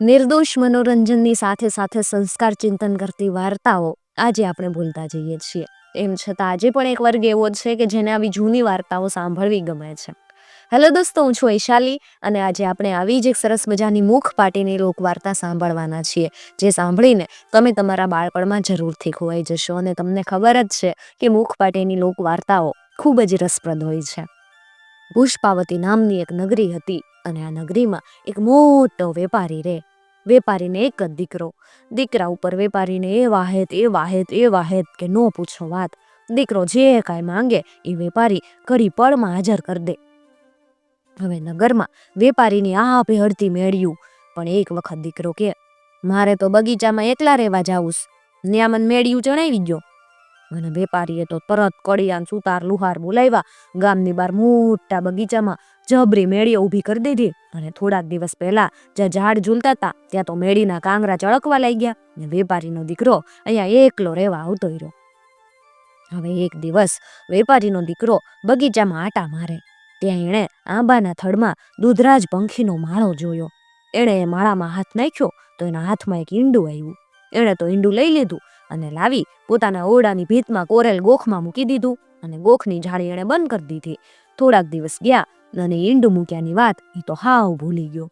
નિર્દોષ મનોરંજનની સાથે સાથે સંસ્કાર ચિંતન કરતી વાર્તાઓ આજે આપણે ભૂલતા જઈએ છીએ. એમ છતાં આજે પણ એક વર્ગ એવો છે કે જેને આવી જૂની વાર્તાઓ સાંભળવી ગમે છે. હેલો દોસ્તો, હું છું વૈશાલી અને આજે આપણે આવી જ એક સરસ મજાની મુખ પાટીની લોકવાર્તા સાંભળવાના છીએ, જે સાંભળીને તમે તમારા બાળપણમાં જરૂરથી ખોવાઈ જશો અને તમને ખબર જ છે કે મુખ પાટીની લોકવાર્તાઓ ખૂબ જ રસપ્રદ હોય છે. પુષ્પાવતી નામની એક નગરી હતી અને આ નગરીમાં એક મોટો વેપારી રહે વેપારીને એક જ દીકરો. દીકરા ઉપર વેપારીને એ વાહેત એ વાહેત એ વાહેત કે નો પૂછો વાત. દીકરો જે કાંઈ માંગે એ વેપારી કરી પળમાં હાજર કરી દે. હવે નગરમાં વેપારીની આ ભેળતી મેળ્યું. પણ એક વખત દીકરો કે, મારે તો બગીચામાં એકલા રહેવા જાવું ન્યા મેળ્યું જણાવી ગયો અને વેપારીએ તો તરત કડિયાન સુતાર લુહાર બોલાવ્યા. ગામની બહાર મોટા બગીચામાં જબરી મેળીઓ ઊભી કરી દીધી અને થોડાક દિવસ પહેલા જ્યાં ઝાડ ઝૂલતા હતા, ત્યાં તો મેળીના કાંગરા ચળકવા લાગ્યા ને વેપારીનો દીકરો અહીંયા એકલો રહેવા આવતો રહ્યો. હવે એક દિવસ વેપારીનો દીકરો બગીચામાં આટા મારે. ત્યાં એણે આંબાના થડમાં દૂધરાજ પંખીનો માળો જોયો. એણે એ માળામાં હાથ નાખ્યો તો એના હાથમાં એક ઈંડું આવ્યું. એણે તો ઈંડું લઈ લીધું અને લાવી પોતાના ઓરડાની ભીતમાં કોરેલ ગોખમાં મૂકી દીધું અને ગોખની જાળી એણે બંધ કરી દીધી. થોડાક દિવસ ગયા અને ઈંડું મૂક્યાની વાત એ તો હાવ ભૂલી ગયો.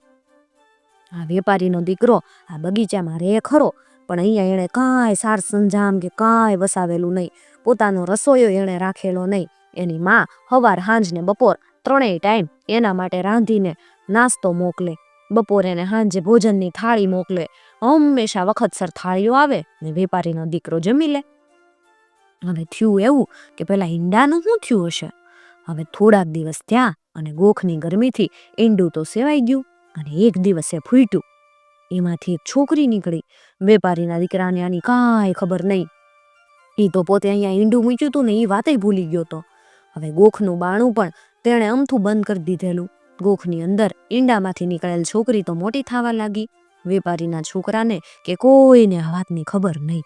આ વેપારીનો દીકરો આ બગીચામાં રહે ખરો, પણ અહીંયા એણે કાંઈ સાર સંજામ કે કાંઈ વસાવેલું નહીં. પોતાનો રસોયો એણે રાખેલો નહીં. એની માં હવાર હાંજ ને બપોર ત્રણેય ટાઈમ એના માટે રાંધીને નાસ્તો મોકલે. બપોરે ને સાંજે ભોજનની થાળી મોકલે. હંમેશા વખતસર થાળીઓ આવે ને વેપારીનો દીકરો જમી લે. હવે થયું એવું કે પેલા ઈંડાનું શું થયું હશે? હવે થોડાક દિવસ ત્યાં અને ગોખની ગરમીથી ઈંડું તો સેવાઈ ગયું અને એક દિવસે ફૂટ્યું. એમાંથી એક છોકરી નીકળી. વેપારીના દીકરાને આની કાંઈ ખબર નહીં. એ તો પોતે અહીંયા ઈંડું મૂક્યું હતું ને એ વાતે ભૂલી ગયો તો. હવે ગોખનું બાણું પણ તેણે અમથું બંધ કરી દીધેલું. ગોખની અંદર ઈંડામાંથી નીકળેલ છોકરી તો મોટી થવા લાગી. વેપારીના છોકરાને કે કોઈને આ વાતની ખબર નહીં.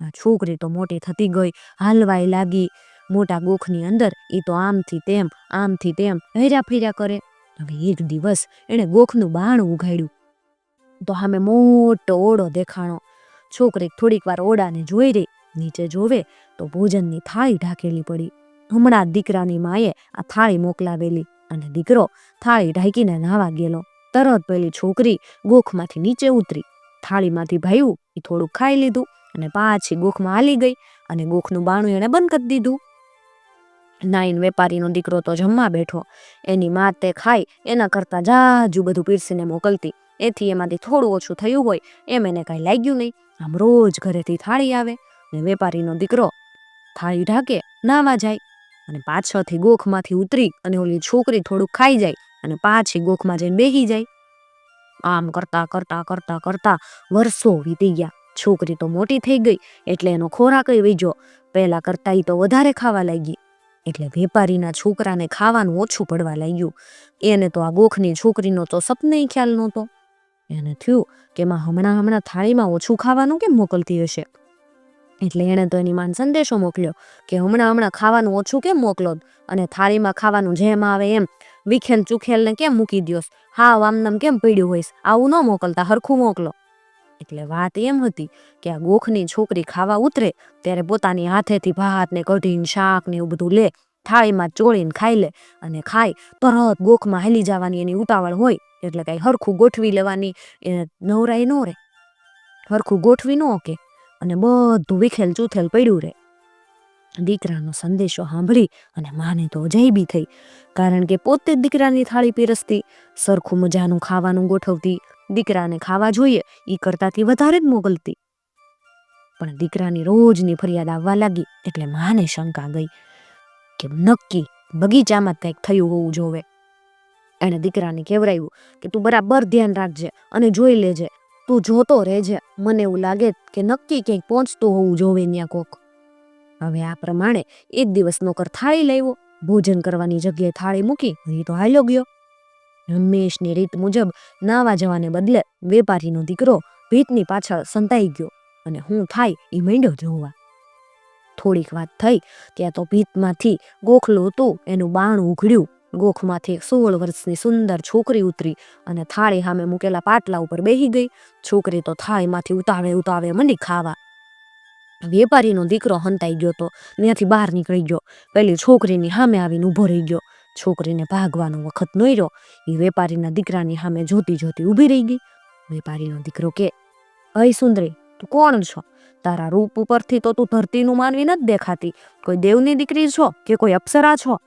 આ છોકરી તો મોટી થતી ગઈ હાલવાય લાગી. મોટા ગોખની અંદર એ તો આમથી તેમ આમથી તેમ હેર્યા ફેર્યા કરે. હવે એક દિવસ એણે ગોખનું બાણું ઉઘાડ્યું. તો સામે મોટો ઓળો દેખાણો. છોકરી થોડીક વાર ઓડાને જોઈ રહી. નીચે જોવે તો ભોજનની થાળી ઢાકેલી પડી. હમણાં દીકરાની માએ આ થાળી મોકલાવેલી અને દીકરો થાળી ઢાંકીને નાવા ગયેલો. તરત પેલી છોકરી ગોખમાંથી નીચે ઉતરી. થાળીમાંથી ભાયું એ થોડુંક ખાઈ લીધું અને પાછી ગોખમાં હાલી ગઈ અને ગોખનું બાણું એણે બંધ કરી દીધું. નાઈન વેપારીનો દીકરો તો જમવા બેઠો. એની મા તે ખાઈ, એના કરતાં જાજુ બધું પીરસીને મોકલતી. એથી એમાંથી થોડું ઓછું થયું હોય, એમ એને કાંઈ લાગ્યું નહીં. આમ રોજ ઘરેથી થાળી આવે ને વેપારીનો દીકરો થાળી ઢાકે, નાવા જાય અને પાછળથી ગોખમાંથી ઉતરી અને ઓલી છોકરી થોડુંક ખાઈ જાય. અને પાછી ગોખમાં જઈને બેહી જાય. આમ કરતા કરતા કરતા કરતા વર્ષો વીતી ગયા. છોકરી તો મોટી થઈ ગઈ, એટલે એનો ખોરાક વીજો પહેલા કરતા એ તો વધારે ખાવા લાગી. એટલે વેપારીના છોકરાને ખાવાનું ઓછું પડવા લાગ્યું. એને તો આ ગોખની છોકરીનો તો સપને ખ્યાલ નહોતો. એને થયું કે માં હમણાં હમણાં થાળીમાં ઓછું ખાવાનું કેમ મોકલતી હશે? એટલે એણે તો એની માન સંદેશો મોકલ્યો કે હમણાં હમણાં ખાવાનું ઓછું કેમ મોકલો અને થાળીમાં ખાવાનું જેમ આવે એમ. વિખેલ ચુખેલને કેમ મૂકી દોસ હા આમનામ કેમ પડ્યું હોઈશ? આવું ન મોકલતા, હરખું મોકલો. એટલે વાત એમ હતી કે આ ગોખની છોકરી ખાવા ઉતરે, ત્યારે પોતાની હાથેથી ભાત ને કઢીને શાક ને એવું બધું લે, થાળીમાં ચોળીને ખાઈ લે, અને ખાય, તરત ગોખમાં હેલી જવાની એની ઉતાવળ હોય, એટલે કાંઈ હરખું ગોઠવી લેવાની, એ નવરાય ન રહે હરખું ગોઠવી ન કે, અને બધું વિખેલ ચૂથેલ પડ્યું રહે દીકરાનો સંદેશો સાંભળી અને માને તો અજાયબી થઈ. કારણ કે પોતે જ દીકરાની થાળી પીરસતી, સરખું મજાનું ખાવાનું ગોઠવતી, દીકરાને ખાવા જોઈએ એ કરતાથી વધારે જ મોકલતી પણ દીકરાની રોજની ફરિયાદ આવવા લાગી એટલે માને શંકા ગઈ કે નક્કી બગીચામાં કંઈક થયું હોવું જોવે. એણે દીકરાને કહેવરાયું કે તું બરાબર ધ્યાન રાખજે અને જોઈ લેજે. તું જોતો રહેજે. મને એવું લાગે કે નક્કી ક્યાંક પહોંચતું હોવું જોવે ત્યાં કોક. હવે આ પ્રમાણે એક દિવસ નોકર થાળી લાવ્યો, ભોજન કરવાની જગ્યાએ થાળી મૂકી એ તો હાલ્યો ગયો. રમેશની રીત મુજબ નાવા જવાને બદલે વેપારીનો દીકરો ભીતની પાછળ સંતાઈ ગયો અને હું થાય એ માંડ્યો જોવા. થોડીક વાત થઈ, ત્યાં તો ભીતમાંથી ગોખલું હતું, એનું બાણ ઉઘડ્યું. ગોખમાંથી એક સોળ વર્ષની સુંદર છોકરી ઉતરી અને થાળી સામે મૂકેલા પાટલા ઉપર બેહી ગઈ. છોકરી તો થાળીમાંથી ઉતાવે ઉતાવે મંડી ખાવા. વેપારીનો દીકરો હંતાઈ ગયો તો ત્યાંથી બહાર નીકળી ગયો. પેલી છોકરીની સામે આવીને ઊભો રહી ગયો. છોકરીને ભાગવાનો વખત નોર્યો એ વેપારીના દીકરાની સામે જોતી જોતી ઊભી રહી ગઈ. વેપારીનો દીકરો કે, અય સુંદરી, તું કોણ છો? તારા રૂપ ઉપરથી તો તું ધરતીનું માનવી નથી દેખાતી. કોઈ દેવની દીકરી છો કે કોઈ અપ્સરા છો?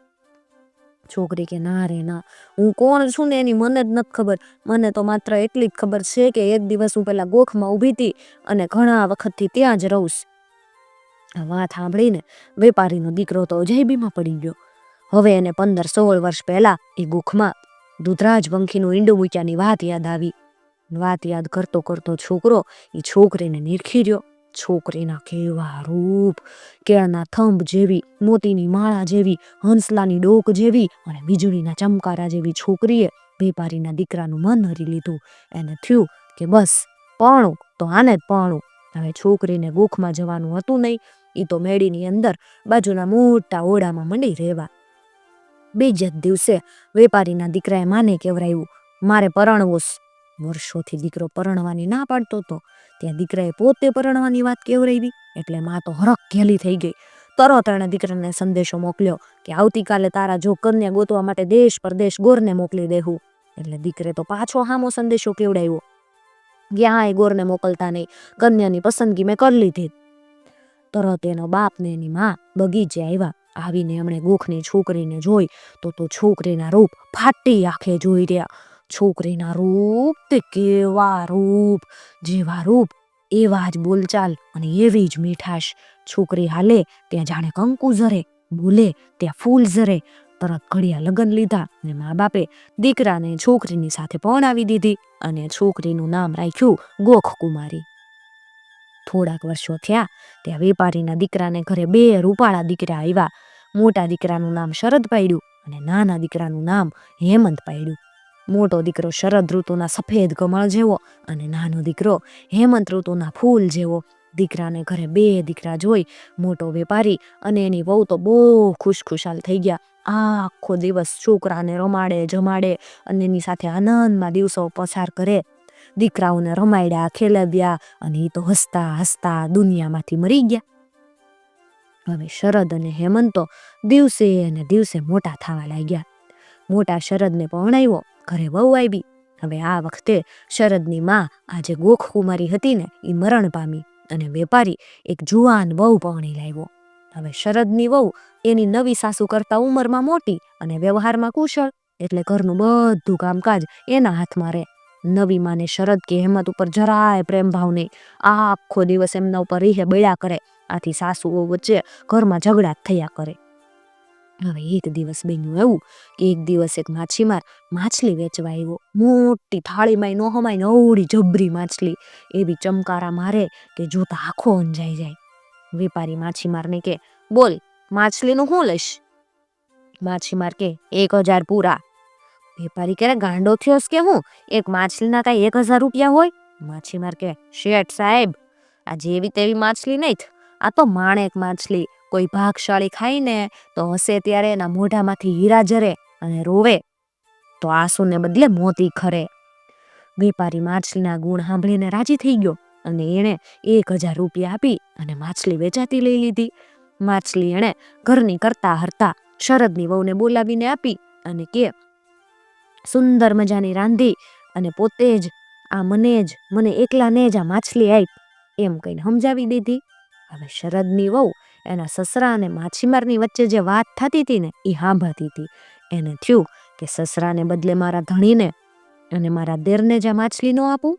છોકરી કે, ના રે, ના. હું કોણ છું ને એની મને જ નથી ખબર. મને તો માત્ર એટલી જ ખબર છે કે એક દિવસ હું પેલા ગોખમાં ઊભી હતી અને ઘણા વખતથી ત્યાં જ રહું છું. આ વાત સાંભળીને વેપારીનો દીકરો તો અજાયબીમાં પડી ગયો. હવે એને પંદર સોળ વર્ષ પહેલા એ ગુખમાં દૂધરાજ પંખીનું ઈંડું મૂક્યાની વાત યાદ આવી. વાત યાદ કરતો કરતો છોકરો એ છોકરીને નીરખી રહ્યો. છોકરીના કેવા રૂપ, કેળના થંભ જેવી, મોતીની માળા જેવી, હંસલાની ડોક જેવી અને વીજળીના ચમકારા જેવી છોકરીએ વેપારીના દીકરાનું મન હરી લીધું. એને થયું કે બસ પરણું તો આને જ પરણું હવે છોકરીને ગોખમાં જવાનું હતું નહીં એ તો મેળીની અંદર બાજુના મોટા ઓડામાં મંડી રહેવા. બીજે જ દિવસે વેપારીના દીકરાએ માને કેવરાયું, મારે પરણવું વર્ષોથી દીકરો પરણવાની ના પાડતો હતો. ત્યાં દીકરાએ પોતે પરણવાની વાત કેવરાવી એટલે માં તો હરખ ઘેલી થઈ ગઈ. તરત એણે દીકરાને સંદેશો મોકલ્યો કે આવતીકાલે તારા જો કન્યા ગોતવા માટે દેશ પરદેશ ગોરને મોકલી દેવું એટલે દીકરે તો પાછો હામો સંદેશો કેવડાવ્યો. ક્યાંય ગોરને મોકલતા નહીં. કન્યાની પસંદગી મેં કરી લીધી. તરત એનો બાપ ને એની માં બગીચે આવ્યા આવીને એમણે ગોખની છોકરીને જોઈ તો તો છોકરીના રૂપ ફાટી આંખે જોઈ રહ્યા. છોકરીના રૂપ તે કેવા રૂપ? જેવા રૂપ, એવા જ બોલચાલ અને એવી જ મીઠાશ. છોકરી હાલે, ત્યાં જાણે કંકુ ઝરે, બોલે, ત્યાં ફૂલ ઝરે. તરત ઘડિયા લગ્ન લીધા ને મા બાપે દીકરાને છોકરીની સાથે પરણાવી દીધી અને છોકરીનું નામ રાખ્યું ગોખ કુમારી થોડાક વર્ષો થયા ત્યાં વેપારીના દીકરાને ઘરે બે રૂપાળા દીકરા આવ્યા મોટા દીકરાનું નામ શરદ પાડ્યું અને નાના દીકરાનું નામ હેમંત પાડ્યું મોટો દીકરો શરદ ઋતુના સફેદ કમળ જેવો અને નાનો દીકરો હેમંત ઋતુના ફૂલ જેવો. દીકરાને ઘરે બે દીકરા જોઈ મોટો વેપારી અને એની વહુ તો બહુ ખુશખુશાલ થઈ ગયા. આખો દિવસ છોકરાને રમાડે, જમાડે અને એની સાથે આનંદમાં દિવસો પસાર કરે. દીકરાઓને રમાડ્યા ખેલવ્યા અને એ તો હસતા હસતા દુનિયામાંથી મરી ગયા. હવે શરદ અને હેમંતો દિવસે અને દિવસે મોટા થવા લાગ્યા. મોટા શરદને પરણાવ્યો ઘરે વહુ આવી. હવે આ વખતે શરદની માં આ જે ગોખ કુમારી હતી ને એ મરણ પામી અને વેપારી એક જુવાન વહુ પરણી લાવ્યો. હવે શરદની વહુ એની નવી સાસુ કરતા ઉંમરમાં મોટી અને વ્યવહારમાં કુશળ, એટલે ઘરનું બધું કામકાજ એના હાથમાં રહે. નવી માને શરદ કે હેમત ઉપર જરાય પ્રેમ ભાવ નહીં. આખો દિવસ એમના ઉપર રીહે, બળ્યા કરે. આથી સાસુઓ વચ્ચે ઘરમાં ઝઘડા થયા કરે. હવે એક દિવસ બન્યું એવું કે એક દિવસ એક માછીમાર માછલી વેચવા આવ્યો. મોટી થાળીમાં ન હમાય નવડી જબરી માછલી. એવી ચમકારા મારે કે જોતા આખો અંજાઈ જાય. વેપારી માછીમારને કે, બોલ, માછલીનું શું લઈશ? માછીમાર કે, એક હજાર પૂરા. વેપારી કે ગાંડો થયો કે હું? એક માછલીના કાંઈ એક હજાર રૂપિયા હોય? માછીમાર કે, શેઠ સાહેબ, આ જેવી તેવી માછલી નહીં. આ તો માણેક માછલી. કોઈ ભાગશાળી ખાઈને તો હશે ત્યારે એના મોઢામાંથી હીરા જરે અને રોવે. તો આંસુને બદલે મોતી ખરે. વેપારી માછલીના ગુણ સાંભળીને રાજી થઈ ગયો અને એણે એક હજાર રૂપિયા આપી અને માછલી વેચાતી લઈ લીધી. માછલી એણે ઘરની કરતા હરતા શરદની વહુને બોલાવીને આપી અને કે સુંદર મજાની રાંધી અને પોતે જ આ મને જ, મને એકલાને જ આ માછલી આપ એમ કહીને સમજાવી દીધી. હવે શરદની વહુ એના સસરા અને માછીમારની વચ્ચે જે વાત થતી હતી ને એ હાંભાતી હતી. એને થયું કે સસરાને બદલે મારા ધણીને અને મારા દેરને જ માછલી ન આપું.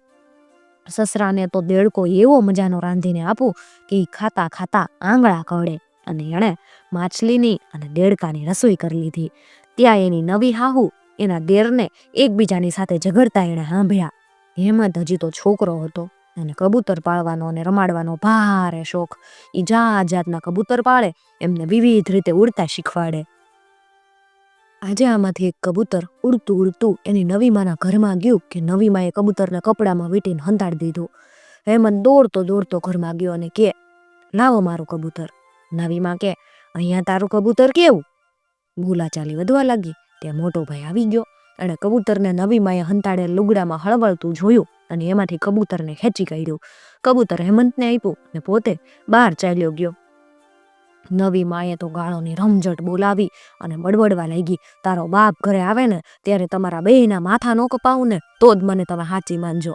સસરાને તો દેડકો એવો મજાનો રાંધીને આપું કે એ ખાતા ખાતા આંગળા કળે અને એણે માછલીની અને દેડકાની રસોઈ કરી લીધી. ત્યાં એની નવી હાહુ એના દેરને એકબીજાની સાથે ઝઘડતા એણે સાંભળ્યા. હેમંત હજી તો છોકરો હતો અને કબૂતર પાળવાનો અને રમાડવાનો ભારે શોખ. એ જાત જાતના કબૂતર પાળે, એમને વિવિધ રીતે ઉડતા શીખવાડે. આજે આમાંથી એક કબૂતર ઉડતું ઉડતું એની નવી માના ઘરમાં ગયું કે નવીમાએ કબૂતરને કપડામાં વીંટીને હંતાડી દીધું. હેમંત દોડતો દોડતો ઘરમાં ગયો અને કે, લાવો મારું કબૂતર. નવીમાં કે, અહીંયા તારું કબૂતર કેવું? બોલાચાલી વધવા લાગી. કે મોટો ભાઈ આવી ગયો. એણે કબૂતરને નવી માએ હંતાડેલ લુગડામાં હળવળતું જોયું અને એમાંથી કબૂતરને ખેંચી કાઢ્યું. કબૂતર હેમંતને આપ્યું ને પોતે બહાર ચાલ્યો ગયો. નવી માએ તો ગાળોની રમઝટ બોલાવી અને બડબડવા લાગી, તારો બાપ ઘરે આવે ને ત્યારે તમારા બેયના માથા ન કપાવું ને, તો જ મને તમે સાચી માનજો.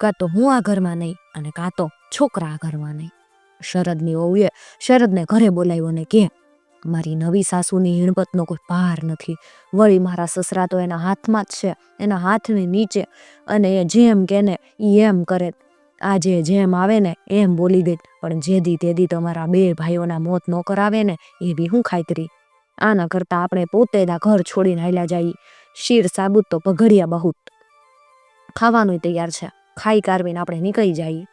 કાં તો હું આ ઘરમાં નહીં અને કાં તો છોકરા આ ઘરમાં નહીં. શરદની વહુએ શરદને ઘરે બોલાવ્યો ને કે મારી નવી સાસુની હિણપતનો કોઈ પાર નથી. વળી મારા સસરા તો એના હાથમાં જ છે, એના હાથની નીચે. અને એ જેમ કે ને એમ કરે. આજે જેમ આવે ને એમ બોલી દે. પણ જેદી તેદી તમારા બે ભાઈઓના મોત ન કરાવે ને એવી હું ખાતરી. આના કરતાં આપણે પોતે ઘર છોડીને હાલ્યા જઈએ શીર સાબુત તો પઘડિયા બહુત. ખાવાનું તૈયાર છે. ખાઈ કારવીને આપણે નીકળી જઈએ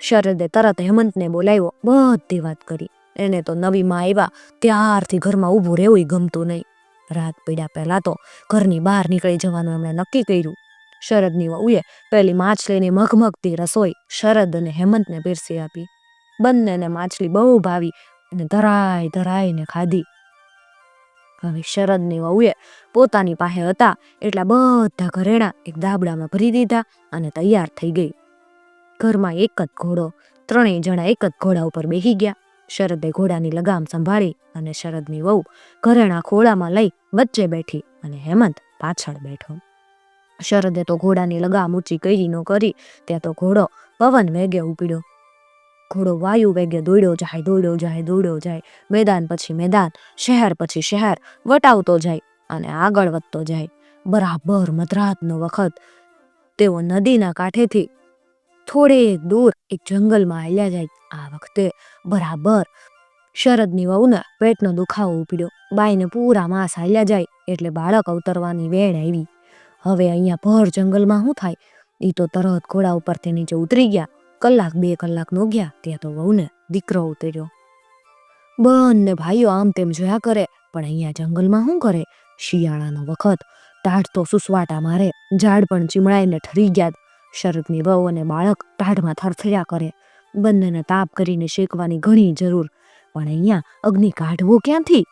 શરદે તરત હેમંતને બોલાવ્યો. બધી વાત કરી. એને તો નવીમાં આવ્યા, ત્યારથી ઘરમાં ઊભું રહેવું ગમતું નહીં. રાત પડ્યા પહેલા તો ઘરની બહાર નીકળી જવાનું એમણે નક્કી કર્યું. શરદની વહુએ પેલી માછલીની મઘમગતી રસોઈ શરદ અને હેમંતને પીરસી આપી. બંનેને માછલી બહુ ભાવી અને ધરાય ધરાઈને ખાધી. હવે શરદની વહુએ પોતાની પાસે હતા એટલા બધા ઘરેણા એક દાબડામાં ભરી દીધા અને તૈયાર થઈ ગઈ. ઘરમાં એક જ ઘોડો, ત્રણેય જણા એક જ ઘોડા ઉપર બેસી ગયા. શરદે ઘોડાની લગામ સંભાળી અને શરદની વહુ ઘરેણા ખોળામાં લઈ વચ્ચે બેઠી અને હેમંત પાછળ બેઠો. શરદે તો ઘોડાની લગામ ઊંચી કરી ન કરી, ત્યાં તો ઘોડો પવન વેગે ઉપડ્યો. ઘોડો વાયુ વેગે દોડ્યો જાય દોડ્યો જાય દોડ્યો જાય. મેદાન પછી મેદાન, શહેર પછી શહેર, વટાવતો જાય અને આગળ વધતો જાય. બરાબર મધરાતનો વખત તેઓ નદીના કાંઠેથી થોડેક દૂર એક જંગલમાં હાલ્યા જાય આ વખતે. બરાબર. શરદની વહુને પેટનો દુખાવો ઉપડ્યો. બાઈને પૂરા માસ હાલ્યા જાય એટલે બાળક અવતરવાની વેણ આવી. હવે અહીંયા ભર જંગલમાં શું થાય? એ તો તરત ઘોડા ઉપરથી નીચે ઉતરી ગયા. કલાક, બે કલાક નો ગયા ત્યાં તો વહુને દીકરો ઉતર્યો. બંને ભાઈઓ આમ તેમ જોયા કરે, પણ અહીંયા જંગલમાં શું કરે? શિયાળાનો વખત. ટાઢ તો સુસવાટા મારે. ઝાડ પણ ચીમડાઈને ઠરી ગયા. શરદની વહુ અને બાળક ટાઢમાં થરથર્યા કરે. બંનેને તાપ કરીને શેકવાની ઘણી જરૂર. પણ અહીંયા અગ્નિ કાઢવો ક્યાંથી?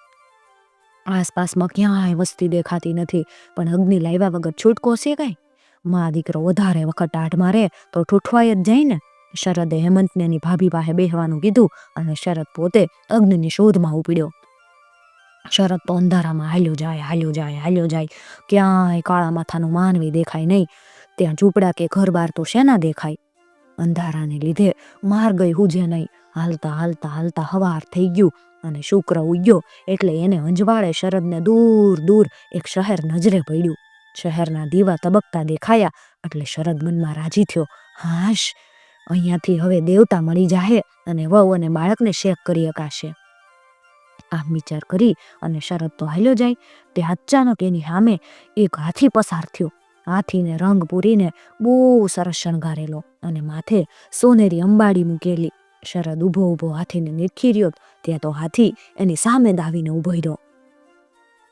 આસપાસમાં ક્યાંય વસ્તી દેખાતી નથી, પણ અગ્નિ લાવ્યા વગર છૂટકો છે કઈ? મા દીકરો વધારે વખત ટાઢમાં રહે તો ઠૂઠવાય જ જાય ને? શરદે હેમંતને એની ભાભી પાસે બેહવાનું કીધું અને શરદ પોતે અગ્નિની શોધમાં ઉપડ્યો. શરદ તો અંધારામાં હાલ્યો જાય હાલ્યો જાય હાલ્યો જાય. ક્યાંય કાળા માથાનું માનવી દેખાય નહીં. ત્યાં ઝૂંપડા કે ઘર બહાર તો શેના દેખાય? અંધારાને લીધે માર્ગ હુજે નહીં. હાલતા હાલતા હાલતા હવાર થઈ ગયું અને શુક્ર ઉગ્યો એટલે એને અંજવાળે શરદને દૂર દૂર એક શહેર નજરે પડ્યું. શહેરના દીવા તબકતા દેખાયા એટલે શરદ મનમાં રાજી થયો. હાશ, અહીંયાથી હવે દેવતા મળી જાહે અને વહુ અને બાળકને શેક કરી શકાશે આમ વિચાર કરી અને શરદ તો હાલ્યો જાય. તે અચાનક એની સામે એક હાથી પસાર થયો. હાથીને રંગ પૂરીને બહુ સરસ શણગારેલો અને માથે સોનેરી અંબાડી મૂકેલી. શરદ ઊભો ઊભો હાથીને નીરખી રહ્યો ત્યાં તો હાથી એની સામે દાવીને ઊભો રહ્યો.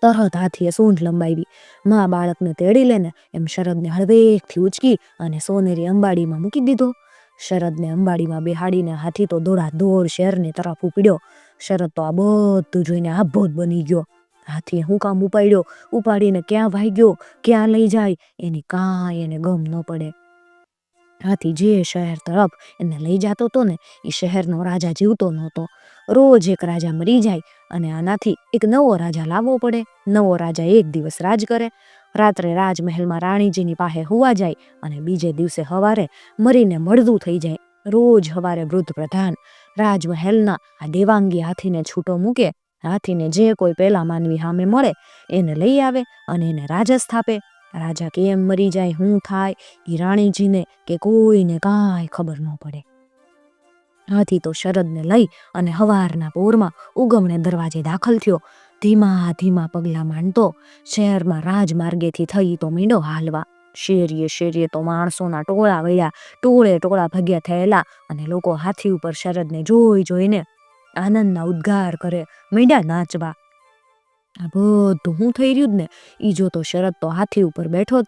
તરત હાથીએ સૂંઢ લંબાવી. મા બાળકને તેડી લેને એમ શરદને હળવેકથી ઉચકી અને સોનેરી અંબાડીમાં મૂકી દીધો. શરદને અંબાડીમાં બેહાડીને હાથી તો દોડા દોડ શહેરની તરફ ઉપડ્યો. શરદ તો આ બધું જોઈને આભોત બની ગયો. હાથીએ હું કામ ઉપાડ્યો, ઉપાડીને ક્યાં ભાગ્યો ક્યાં લઈ જાય, એની કાંઈ એને ગમ ન પડે. હાથી જે શહેર તરફ એને લઈ જતો હતો ને, એ શહેરનો રાજા જીવતો નહોતો. રોજ એક રાજા મરી જાય અને આનાથી એક નવો રાજા લાવવો પડે. નવો રાજા એક દિવસ રાજ કરે. રાત્રે રાજમહેલમાં રાણીજીની પાસે હુવા જાય અને બીજે દિવસે હવારે મરીને મળદું થઈ જાય. રોજ હવારે વૃદ્ધ પ્રધાન રાજમહેલના આ દેવાંગી હાથીને છૂટો મૂકે હાથીને જે કોઈ પેલા માનવી સામે મળે, એને લઈ આવે અને એને રાજા સ્થાપે. રાજા કેમ મરી જાય શું થાય? એ રાણીજીને કે કોઈને કાંઈ ખબર ન પડે. હાથી તો શરદને લઈ અને હવારના પોરમાં ઉગમણે દરવાજે દાખલ થયો. ધીમા ધીમા પગલાં માંડતો શહેરમાં રાજમાર્ગેથી થઈ તો મીંડો હાલવા. શેરીએ શેરીએ તો માણસોના ટોળા વળ્યા. ટોળે ટોળા ભગ્યા થયેલા અને લોકો હાથી ઉપર શરદને જોઈ જોઈને આનંદના ઉદ્ગાર કરે, મીંડા નાચવા. આ બધું થઈ રહ્યું જ ને એ જોતો શરદ તો હાથી ઉપર બેઠો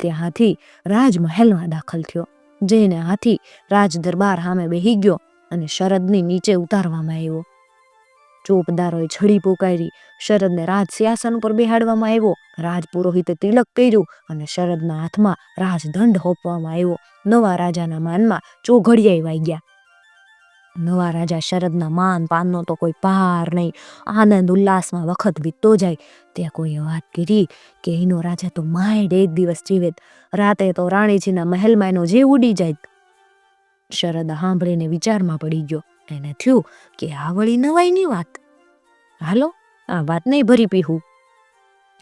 તે હાથી રાજમહેલમાં દાખલ થયો જઈને હાથી રાજ દરબાર સામે બેહી ગયો અને શરદની નીચે ઉતારવામાં આવ્યો. ચોપદારોએ છડી પોકારી, શરદને રાજ સિંહાસન પર બેહાડવામાં આવ્યો, રાજ પુરોહિતે તિલક કર્યું અને શરદના હાથમાં રાજદંડ હોપવામાં આવ્યો. નવા રાજાના માનમાં ચોઘડિયાઈ વાગ્યા નવા રાજા શરદના માન પાનનો તો કોઈ પાર નહીં. આનંદ ઉલ્લાસમાં વખત વીતતો જાય. ત્યાં કોઈએ વાત કરી કે એનો રાજા તો માયડ એક દિવસ જીવેત રાતે તો રાણીજીના મહેલમાં એનો જીવ ઉડી જાય. શરદ સાંભળીને વિચારમાં પડી ગયો. એને થયું કે આ વળી નવાઈની વાત. હાલો, આ વાત નહીં ભરી પીહું.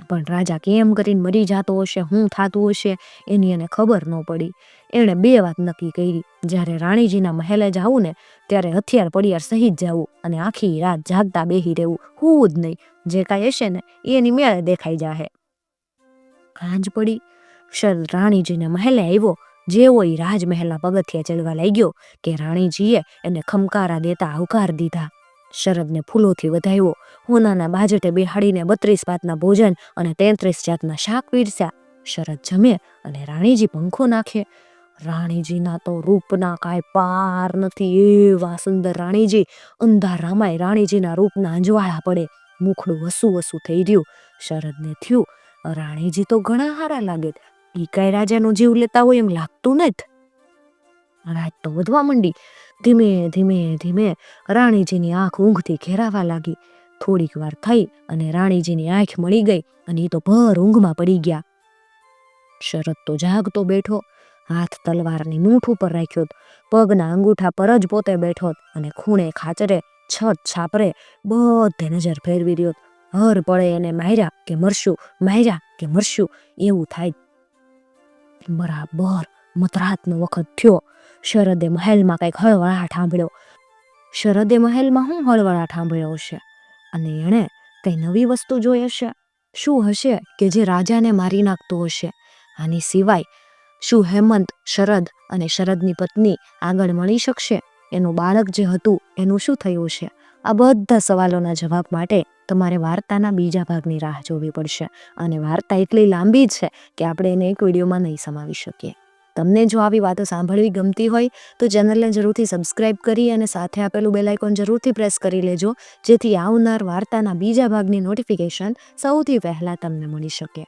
પણ રાજા કેમ કરીને મરી જાતો હશે? હું થતું હશે? એની એને ખબર ન પડી. એણે બે વાત નક્કી કરી. જ્યારે રાણીજીના મહેલે જાવું ને, ત્યારે હથિયાર પડિયાર સહિત જવું અને આખી રાત જાગતા બેહી રહેવું હું જ નહીં, જે કાંઈ હશે ને એની મેળે દેખાઈ જાહે. સાંજ પડી. શરદ રાણીજીને મહેલે આવ્યો. જેવો એ રાજમહેલના પગથિયા ચડવા લાગ્યો કે રાણીજીએ એને ખમકારા દેતા આવકાર દીધા. શરદને ફૂલોથી વધાવ્યો. હોનાના બાજટે બેહાડીને બત્રીસ પાતના ભોજન અને તેત્રીસ જાતના શાક પીરસ્યા શરદ જમે અને રાણીજી પંખો નાખે. રાણીજીના તો રૂપના કાંઈ પાર નથી એવા સુંદર રાણીજી. અંધારામાંય રાણીજીના રૂપના અંજવાળા પડે. મુખડું હસુ હસુ થઈ રહ્યું. શરદને થયું, રાણીજી તો ઘણા હારા લાગે ઈ કાંઈ રાજાનો જીવ લેતા હોય એમ લાગતું નથી. રાત તો વધવા માંડી. ધીમે ધીમે ધીમે રાણીજીની આંખ ઊંઘથી ઘેરાવા લાગી. થોડીક વાર થઈ અને રાણીજીની આંખ મળી ગઈ અને એ તો ભર ઊંઘમાં પડી ગયા. શરદ તો જાગતો બેઠો. હાથ તલવારની મૂઠ ઉપર રાખ્યો પગના અંગૂઠા પર જ પોતે બેઠો અને ખૂણે ખાચરે છત છાપરે બધે નજર ફેરવી રહ્યો હર પડે એને માર્યા કે મરશું, માર્યા કે મરશું, એવું થાય. બરાબર મતરાતનો વખત થયો. શરદે મહેલમાં કંઈક હળવળાટ સાંભળ્યો. શરદે મહેલમાં શું હળવળાટ સાંભળ્યો હશે? અને એણે કંઈ નવી વસ્તુ જોઈ હશે? શું હશે કે જે રાજાને મારી નાખતું હશે? આની સિવાય શું હેમંત, શરદ અને શરદની પત્ની આગળ મળી શકશે? એનું બાળક જે હતું, એનું શું થયું છે? આ બધા સવાલોના જવાબ માટે તમારે વાર્તાના બીજા ભાગની રાહ જોવી પડશે. અને વાર્તા એટલી લાંબી છે કે આપણે એને એક વિડીયોમાં નહીં સમાવી શકીએ. તમને જો આવી વાતો સાંભળવી ગમતી હોય, તો ચેનલને જરૂરથી સબસ્ક્રાઇબ કરી અને સાથે આપેલું બેલાઇકોન જરૂરથી પ્રેસ કરી લેજો, જેથી આવનાર વાર્તાના બીજા ભાગની નોટિફિકેશન સૌથી પહેલાં તમને મળી શકે.